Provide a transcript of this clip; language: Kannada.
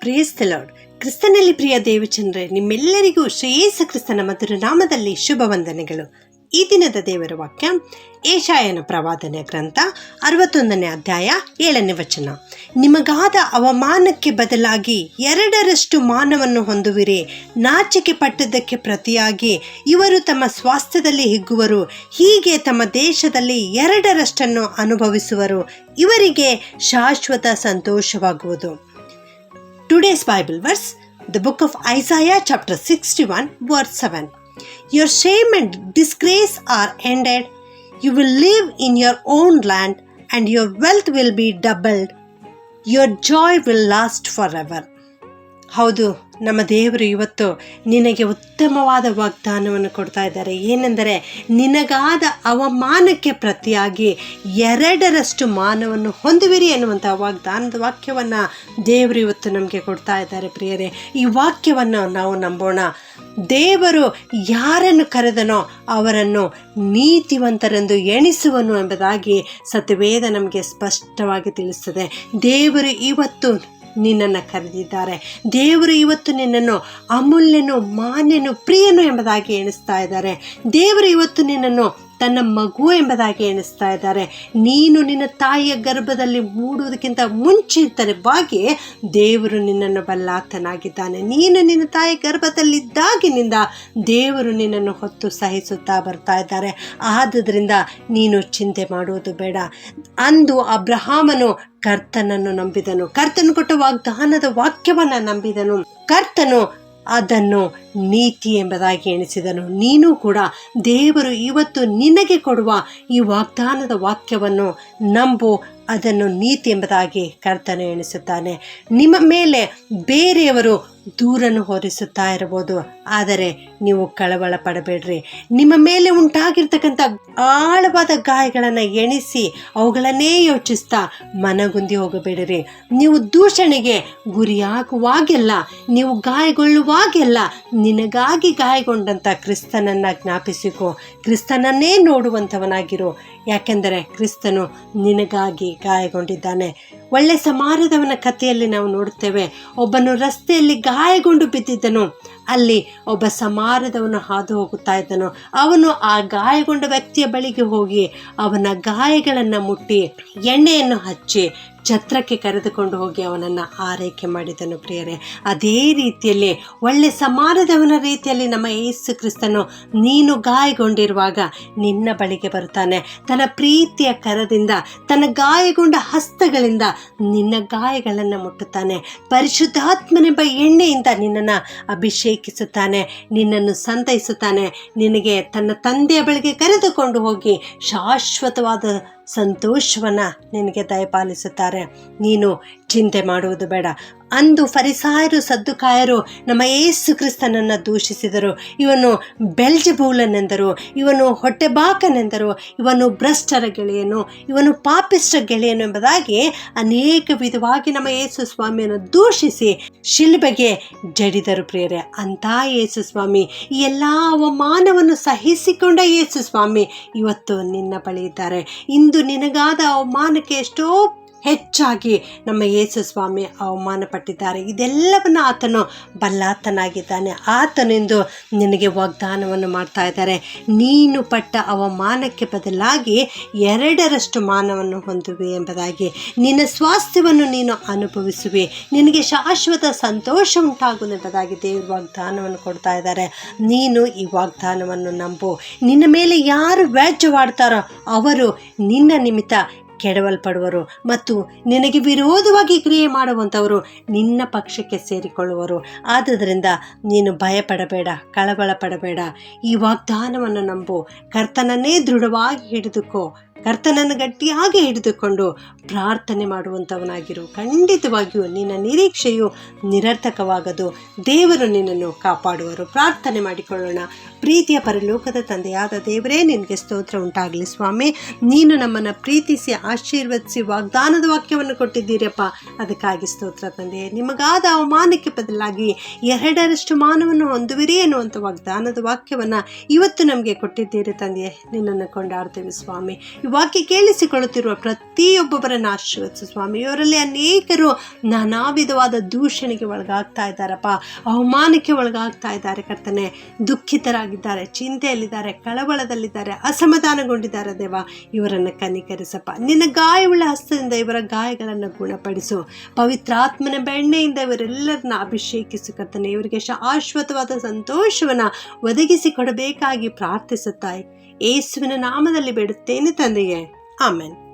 ಪ್ರೇಸ್ ಕ್ರಿಸ್ತನಲ್ಲಿ ಪ್ರಿಯ ದೇವಚಂದ್ರೆ, ನಿಮ್ಮೆಲ್ಲರಿಗೂ ಶ್ರೇಯಸ ಕ್ರಿಸ್ತನ ಮಧುರ ನಾಮದಲ್ಲಿ ಶುಭ ವಂದನೆಗಳು. ಈ ದಿನದ ದೇವರ ವಾಕ್ಯ, ಏಷಾಯನ ಪ್ರವಾದನೆ ಗ್ರಂಥ, ಅರವತ್ತೊಂದನೇ ಅಧ್ಯಾಯ, ಏಳನೇ ವಚನ. ನಿಮಗಾದ ಅವಮಾನಕ್ಕೆ ಬದಲಾಗಿ ಎರಡರಷ್ಟು ಮಾನವನ್ನು ಹೊಂದುವಿರಿ, ನಾಚಿಕೆ ಪಟ್ಟದ್ದಕ್ಕೆ ಪ್ರತಿಯಾಗಿ ಇವರು ತಮ್ಮ ಸ್ವಾಸ್ಥ್ಯದಲ್ಲಿ ಹಿಗ್ಗುವರು, ಹೀಗೆ ತಮ್ಮ ದೇಶದಲ್ಲಿ ಎರಡರಷ್ಟನ್ನು ಅನುಭವಿಸುವರು, ಇವರಿಗೆ ಶಾಶ್ವತ ಸಂತೋಷವಾಗುವುದು. Today's Bible verse, the book of Isaiah, chapter 61, verse 7. Your shame and disgrace are ended. You will live in your own land, and your wealth will be doubled. Your joy will last forever. ಹೌದು, ನಮ್ಮ ದೇವರು ಇವತ್ತು ನಿನಗೆ ಉತ್ತಮವಾದ ವಾಗ್ದಾನವನ್ನು ಕೊಡ್ತಾ ಇದ್ದಾರೆ. ಏನೆಂದರೆ, ನಿನಗಾದ ಅವಮಾನಕ್ಕೆ ಪ್ರತಿಯಾಗಿ ಎರಡರಷ್ಟು ಮಾನವನ್ನು ಹೊಂದುವಿರಿ ಎನ್ನುವಂಥ ವಾಗ್ದಾನದ ವಾಕ್ಯವನ್ನು ದೇವರು ಇವತ್ತು ನಮಗೆ ಕೊಡ್ತಾ ಇದ್ದಾರೆ ಪ್ರಿಯರೇ. ಈ ವಾಕ್ಯವನ್ನು ನಾವು ನಂಬೋಣ. ದೇವರು ಯಾರನ್ನು ಕರೆದನೋ ಅವರನ್ನು ನೀತಿವಂತರೆಂದು ಎಣಿಸುವನು ಎಂಬುದಾಗಿ ಸತ್ಯವೇದ ನಮಗೆ ಸ್ಪಷ್ಟವಾಗಿ ತಿಳಿಸ್ತದೆ. ದೇವರು ಇವತ್ತು ನಿನ್ನನ್ನು ಕರೆದಿದ್ದಾರೆ. ದೇವರು ಇವತ್ತು ನಿನ್ನನ್ನು ಅಮೂಲ್ಯನು ಮಾನ್ಯನು ಪ್ರಿಯನು ಎಂಬುದಾಗಿ ಎಣಿಸ್ತಾ ಇದ್ದಾರೆ. ದೇವರು ಇವತ್ತು ನಿನ್ನನ್ನು ತನ್ನ ಮಗು ಎಂಬುದಾಗಿ ಎಣಿಸ್ತಾ ಇದ್ದಾರೆ. ನೀನು ನಿನ್ನ ತಾಯಿಯ ಗರ್ಭದಲ್ಲಿ ಮೂಡುವುದಕ್ಕಿಂತ ಮುಂಚಿತವಾಗಿ ದೇವರು ನಿನ್ನನ್ನು ಬಲ್ಲಾತನಾಗಿದ್ದಾನೆ. ನೀನು ನಿನ್ನ ತಾಯಿ ಗರ್ಭದಲ್ಲಿದ್ದಾಗಿನಿಂದ ದೇವರು ನಿನ್ನನ್ನು ಹೊತ್ತು ಸಹಿಸುತ್ತಾ ಬರ್ತಾ ಇದ್ದಾರೆ. ಆದುದರಿಂದ ನೀನು ಚಿಂತೆ ಮಾಡುವುದು ಬೇಡ. ಅಂದು ಅಬ್ರಹಾಮನು ಕರ್ತನನ್ನು ನಂಬಿದನು. ಕರ್ತನು ಕೊಟ್ಟ ವಾಗ್ದಾನದ ವಾಕ್ಯವನ್ನು ನಂಬಿದನು. ಕರ್ತನು ಅದನ್ನು ನೀತಿ ಎಂಬುದಾಗಿ ಎಣಿಸಿದನು. ನೀನು ಕೂಡ ದೇವರು ಇವತ್ತು ನಿನಗೆ ಕೊಡುವ ಈ ವಾಗ್ದಾನದ ವಾಕ್ಯವನ್ನು ನಂಬು. ಅದನ್ನು ನೀತಿ ಎಂಬುದಾಗಿ ಕರ್ತನು ಎಣಿಸುತ್ತಾನೆ. ನಿಮ್ಮ ಮೇಲೆ ಬೇರೆಯವರು ದೂರನ್ನು ಹೊರಿಸುತ್ತಾ ಇರಬಹುದು. ಆದರೆ ನೀವು ಕಳವಳ ಪಡಬೇಡ್ರಿ ನಿಮ್ಮ ಮೇಲೆ ಉಂಟಾಗಿರ್ತಕ್ಕಂಥ ಆಳವಾದ ಗಾಯಗಳನ್ನು ಎಣಿಸಿ ಅವುಗಳನ್ನೇ ಯೋಚಿಸ್ತಾ ಮನಗುಂದಿ ಹೋಗಬೇಡ್ರಿ. ನೀವು ದೂಷಣೆಗೆ ಗುರಿಯಾಗುವಾಗೆಲ್ಲ, ನೀವು ಗಾಯಗೊಳ್ಳುವಾಗೆಲ್ಲ ನಿನಗಾಗಿ ಗಾಯಗೊಂಡಂಥ ಕ್ರಿಸ್ತನನ್ನು ಜ್ಞಾಪಿಸಿಕೋ. ಕ್ರಿಸ್ತನನ್ನೇ ನೋಡುವಂಥವನಾಗಿರು. ಯಾಕೆಂದರೆ ಕ್ರಿಸ್ತನು ನಿನಗಾಗಿ ಗಾಯಗೊಂಡಿದ್ದಾನೆ. ಒಳ್ಳೆ ಸಮಾರದವನ ಕಥೆಯಲ್ಲಿ ನಾವು ನೋಡುತ್ತೇವೆ. ಒಬ್ಬನು ರಸ್ತೆಯಲ್ಲಿ ಗಾಯಗೊಂಡು ಬಿದ್ದಿದ್ದನು. ಅಲ್ಲಿ ಒಬ್ಬ ಸಮಾರದವನು ಹಾದು ಹೋಗುತ್ತಾ ಇದ್ದನು. ಅವನು ಆ ಗಾಯಗೊಂಡ ವ್ಯಕ್ತಿಯ ಬಳಿಗೆ ಹೋಗಿ ಅವನ ಗಾಯಗಳನ್ನು ಮುಟ್ಟಿ ಎಣ್ಣೆಯನ್ನು ಹಚ್ಚಿ ಛತ್ರಕ್ಕೆ ಕರೆದುಕೊಂಡು ಹೋಗಿ ಅವನನ್ನು ಆರೈಕೆ ಮಾಡಿದನು ಪ್ರಿಯರೇ. ಅದೇ ರೀತಿಯಲ್ಲಿ ಒಳ್ಳೆ ಸಮಾರದವನ ರೀತಿಯಲ್ಲಿ ನಮ್ಮ ಯೇಸು ಕ್ರಿಸ್ತನು ನೀನು ಗಾಯಗೊಂಡಿರುವಾಗ ನಿನ್ನ ಬಳಿಗೆ ಬರುತ್ತಾನೆ. ತನ್ನ ಪ್ರೀತಿಯ ಕರದಿಂದ, ತನ್ನ ಗಾಯಗೊಂಡ ಹಸ್ತಗಳಿಂದ ನಿನ್ನ ಗಾಯಗಳನ್ನು ಮುಟ್ಟುತ್ತಾನೆ. ಪರಿಶುದ್ಧಾತ್ಮನೆಂಬ ಎಣ್ಣೆಯಿಂದ ನಿನ್ನನ್ನು ಅಭಿಷೇಕಿಸುತ್ತಾನೆ ನಿನ್ನನ್ನು ಸಂತೈಸುತ್ತಾನೆ. ನಿನಗೆ ತನ್ನ ತಂದೆಯ ಬಳಿಗೆ ಕರೆದುಕೊಂಡು ಹೋಗಿ ಶಾಶ್ವತವಾದ ಸಂತೋಷವನ್ನು ನಿನಗೆ ದಯಪಾಲಿಸುತ್ತಾರೆ. ನೀನು ಚಿಂತೆ ಮಾಡುವುದು ಬೇಡ. ಅಂದು ಫರಿಸಾಯರು, ಸದ್ದುಕಾಯರು ನಮ್ಮ ಏಸು ಕ್ರಿಸ್ತನನ್ನು ದೂಷಿಸಿದರು. ಇವನು ಬೆಲ್ಜಬೂಲನೆಂದರು, ಇವನು ಹೊಟ್ಟೆಬಾಕನೆಂದರು, ಇವನು ಭ್ರಷ್ಟರ ಗೆಳೆಯನು, ಇವನು ಪಾಪಿಷ್ಟ ಗೆಳೆಯನು ಎಂಬುದಾಗಿ ಅನೇಕ ವಿಧವಾಗಿ ನಮ್ಮ ಯೇಸು ಸ್ವಾಮಿಯನ್ನು ದೂಷಿಸಿ ಶಿಲ್ಬೆಗೆ ಜಡಿದರು ಪ್ರಿಯರೇ. ಅಂಥ ಯೇಸು ಸ್ವಾಮಿ, ಈ ಎಲ್ಲ ಅವಮಾನವನ್ನು ಸಹಿಸಿಕೊಂಡ ಯೇಸು ಸ್ವಾಮಿ ಇವತ್ತು ನಿನ್ನ ಬಳಿ ಇದ್ದಾರೆ. ಇಂದು ನಿನಗಾದ ಅವಮಾನಕ್ಕೆ ಎಷ್ಟೋ ಹೆಚ್ಚಾಗಿ ನಮ್ಮ ಯೇಸು ಸ್ವಾಮಿ ಅವಮಾನ ಪಟ್ಟಿದ್ದಾರೆ. ಇದೆಲ್ಲವನ್ನು ಆತನು ಬಲ್ಲಾತನಾಗಿದ್ದಾನೆ. ಆತನೆಂದು ನಿನಗೆ ವಾಗ್ದಾನವನ್ನು ಮಾಡ್ತಾ ಇದ್ದಾರೆ. ನೀನು ಪಟ್ಟ ಅವಮಾನಕ್ಕೆ ಬದಲಾಗಿ ಎರಡರಷ್ಟು ಮಾನವನ್ನು ಹೊಂದುವೆ ಎಂಬುದಾಗಿ. ನಿನ್ನ ಸ್ವಾಸ್ಥ್ಯವನ್ನು ನೀನು ಅನುಭವಿಸುವೆ. ನಿನಗೆ ಶಾಶ್ವತ ಸಂತೋಷ ಉಂಟಾಗುವುದು ಎಂಬುದಾಗಿ ದೇವರು ವಾಗ್ದಾನವನ್ನು ಕೊಡ್ತಾ ಇದ್ದಾರೆ. ನೀನು ಈ ವಾಗ್ದಾನವನ್ನು ನಂಬು. ನಿನ್ನ ಮೇಲೆ ಯಾರು ವ್ಯಾಜ್ಯವಾಡ್ತಾರೋ ಅವರು ನಿನ್ನ ನಿಮಿತ್ತ ಕೆಡವಲ್ಪಡುವರು ಮತ್ತು ನಿನಗೆ ವಿರೋಧವಾಗಿ ಕ್ರಿಯೆ ಮಾಡುವಂಥವರು ನಿನ್ನ ಪಕ್ಷಕ್ಕೆ ಸೇರಿಕೊಳ್ಳುವರು. ಆದುದರಿಂದ ನೀನು ಭಯಪಡಬೇಡ ಕಳವಳ ಪಡಬೇಡ ಈ ವಾಗ್ದಾನವನ್ನು ನಂಬು. ಕರ್ತನನ್ನೇ ದೃಢವಾಗಿ ಹಿಡಿದುಕೋ. ಕರ್ತನನ್ನು ಗಟ್ಟಿಯಾಗಿ ಹಿಡಿದುಕೊಂಡು ಪ್ರಾರ್ಥನೆ ಮಾಡುವಂಥವನಾಗಿರು. ಖಂಡಿತವಾಗಿಯೂ ನಿನ್ನ ನಿರೀಕ್ಷೆಯು ನಿರರ್ಥಕವಾಗದು. ದೇವರು ನಿನ್ನನ್ನು ಕಾಪಾಡುವರು. ಪ್ರಾರ್ಥನೆ ಮಾಡಿಕೊಳ್ಳೋಣ. ಪ್ರೀತಿಯ ಪರಲೋಕದ ತಂದೆಯಾದ ದೇವರೇ, ನಿನಗೆ ಸ್ತೋತ್ರ ಉಂಟಾಗಲಿ ಸ್ವಾಮಿ. ನೀನು ನಮ್ಮನ್ನು ಪ್ರೀತಿಸಿ ಆಶೀರ್ವದಿಸಿ ವಾಗ್ದಾನದ ವಾಕ್ಯವನ್ನು ಕೊಟ್ಟಿದ್ದೀರಪ್ಪ. ಅದಕ್ಕಾಗಿ ಸ್ತೋತ್ರ ತಂದೆ. ನಿಮಗಾದ ಅವಮಾನಕ್ಕೆ ಬದಲಾಗಿ ಎರಡರಷ್ಟು ಮಾನವನ್ನು ಹೊಂದುವಿರಿ ಎನ್ನುವಂಥ ವಾಗ್ದಾನದ ವಾಕ್ಯವನ್ನು ಇವತ್ತು ನಮಗೆ ಕೊಟ್ಟಿದ್ದೀರಿ ತಂದೆ. ನಿನ್ನನ್ನು ಕೊಂಡಾಡ್ತೇವೆ ಸ್ವಾಮಿ. ವಾಕ್ಯ ಕೇಳಿಸಿಕೊಳ್ಳುತ್ತಿರುವ ಪ್ರತಿಯೊಬ್ಬೊಬ್ಬರನ್ನು ಆಶೀರ್ವದಿಸು ಸ್ವಾಮಿ. ಇವರಲ್ಲಿ ಅನೇಕರು ನಾನಾ ವಿಧವಾದ ದೂಷಣೆಗೆ ಒಳಗಾಗ್ತಾ ಇದ್ದಾರಪ್ಪ. ಅವಮಾನಕ್ಕೆ ಒಳಗಾಗ್ತಾ ಇದ್ದಾರೆ ಕರ್ತನೆ. ದುಃಖಿತರಾಗಿದ್ದಾರೆ, ಚಿಂತೆಯಲ್ಲಿದ್ದಾರೆ, ಕಳವಳದಲ್ಲಿದ್ದಾರೆ, ಅಸಮಾಧಾನಗೊಂಡಿದ್ದಾರೆ ದೇವ. ಇವರನ್ನು ಕನಿಕರಿಸಪ್ಪ. ನಿನ್ನ ಗಾಯವುಳ್ಳ ಹಸ್ತದಿಂದ ಇವರ ಗಾಯಗಳನ್ನು ಗುಣಪಡಿಸು. ಪವಿತ್ರಾತ್ಮನ ಬೆಣ್ಣೆಯಿಂದ ಇವರೆಲ್ಲರನ್ನ ಅಭಿಷೇಕಿಸು ಕರ್ತನೆ. ಇವರಿಗೆ ಶಾಶ್ವತವಾದ ಸಂತೋಷವನ್ನು ಒದಗಿಸಿ ಕೊಡಬೇಕಾಗಿ ಯೇಸುವಿನ ನಾಮದಲ್ಲಿ ಬೇಡುತ್ತೇನೆ ತಂದೆಯೇ. ಆಮೇನ್.